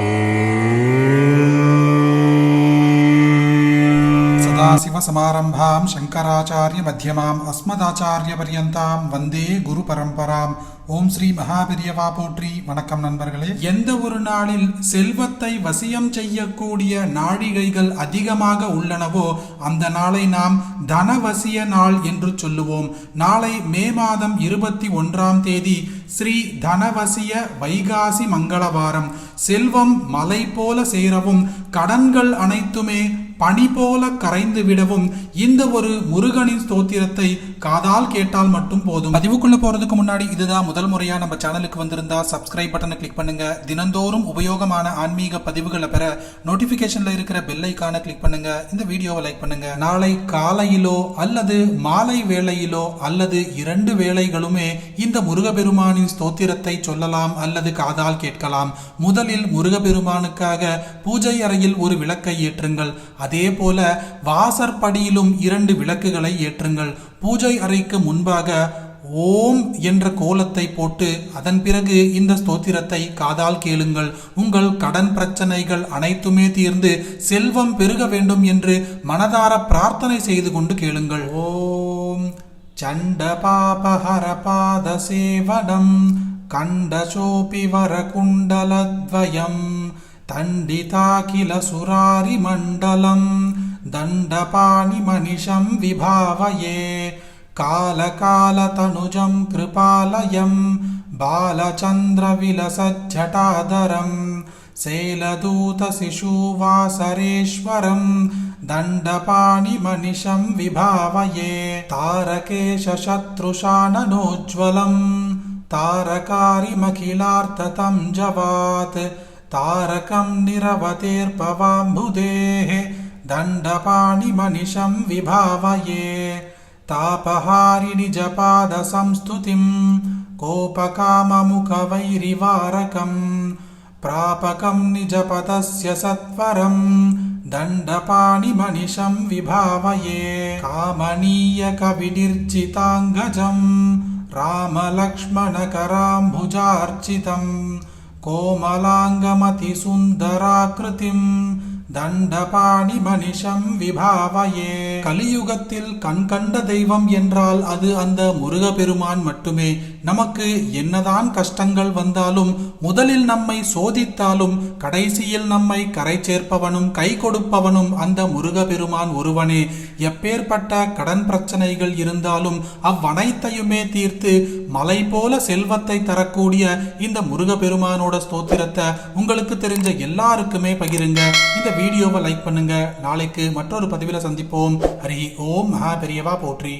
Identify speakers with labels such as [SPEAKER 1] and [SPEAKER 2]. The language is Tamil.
[SPEAKER 1] Oh. सदाशिवसमारम्भां शङ्कराचार्यमध्यमाम् अस्मदाचार्यपर्यन्तां வந்தே குரு பரம்பராம் ஓம் ஸ்ரீ மகாபெரியவா போற்றி வணக்கம் நண்பர்களே எந்த ஒரு நாளில் செல்வத்தை வசியம் செய்யக்கூடிய நாழிகைகள் அதிகமாக உள்ளனவோ அந்த நாளை நாம் தனவசிய நாள் என்று சொல்லுவோம் நாளை மே மாதம் இருபத்தி ஒன்றாம் தேதி ஸ்ரீ தனவசிய வைகாசி மங்களவாரம் செல்வம் மலை போல சேரவும் கடன்கள் அனைத்துமே பனி போல கரைந்து விடவும் இந்த ஒரு முருகனின் ஸ்தோத்திரத்தை காதால் கேட்டால் மட்டும் போதும். பதிவுக்குள்ள போறதுக்கு முன்னாடி இதுதான் முதல் முறையா நம்ம சேனலுக்கு வந்திருந்தா சப்ஸ்கிரைப் பட்டனை கிளிக் பண்ணுங்க. தினந்தோறும் உபயோகமான ஆன்மீக பதிவுகளை பெற நோட்டிபிகேஷன்ல இருக்கிற பெல் ஐக்கான கிளிக் பண்ணுங்க. இந்த வீடியோவை லைக் பண்ணுங்க. நாளை காலையிலோ அல்லது மாலை வேளையிலோ அல்லது இரண்டு வேளைகளுமே இந்த முருகபெருமானின் ஸ்தோத்திரத்தை சொல்லலாம் அல்லது காதால் கேட்கலாம். முதலில் முருகபெருமானுக்காக பூஜை அறையில் ஒரு விளக்கை ஏற்றுங்கள். அதே போல வாசற்படியிலும் இரண்டு விளக்குகளை ஏற்றுங்கள். பூஜை அறைக்கு முன்பாக ஓம் என்ற கோலத்தை போட்டு அதன் பிறகு இந்த ஸ்தோத்திரத்தை காதால் கேளுங்கள். உங்கள் கடன் பிரச்சனைகள் அனைத்துமே தீர்ந்து செல்வம் பெருக வேண்டும் என்று மனதார பிரார்த்தனை செய்து கொண்டு கேளுங்கள். ஓம் சண்ட பாபஹர பாத சேவனம் கண்டசோபி வர குண்டலத்வயம் दण्डिताखिल सुरारिमण्डलम् दण्डपाणिमनिषम् विभावये कालकालतनुजम् कृपालयम् बालचन्द्रविलसज्झटादरम् सेलदूतशिशुवासरेश्वरम् दण्डपाणि विभावये तारकेशशत्रुशाननोज्ज्वलम् तारकारिमखिलार्थतम् जवात् तारकं निरवतेर्पवाम्बुधेः दण्डपाणिमनिशं विभावये तापहारिणि जपादसंस्तुतिं कोपकाममुखवैरिवारकं प्रापकं निजपदस्य सत्वरं दण्डपाणिमनिशं विभावये कामनीयकविनिर्जिताङ्गजं रामलक्ष्मणकराम्बुजार्चितं कोमलाङ्गमतिसुन्दराकृतिम् தண்டபாணி மனிஷம் விபாவையே. கலியுகத்தில் கண் கண்ட தெய்வம் என்றால் அது அந்த முருகப்பெருமான் மட்டுமே. நமக்கு என்னதான் கஷ்டங்கள் வந்தாலும் முதலில் நம்மை சோதித்தாலும் கடைசியில் நம்மை கரை சேர்ப்பவனும் கை கொடுப்பவனும் அந்த முருகப்பெருமான் ஒருவனே. எப்பேற்பட்ட கடன் பிரச்சனைகள் இருந்தாலும் அவ்வனைத்தையுமே தீர்த்து மலை போல செல்வத்தை தரக்கூடிய இந்த முருகப்பெருமானோட ஸ்தோத்திரத்தை உங்களுக்கு தெரிஞ்ச எல்லாருக்குமே பகிருங்க. இந்த வீடியோவை லைக் பண்ணுங்க. நாளைக்கு மற்றொரு பதிவில் சந்திப்போம். ஹரி ஓம் மகா பெரியவா போற்றி.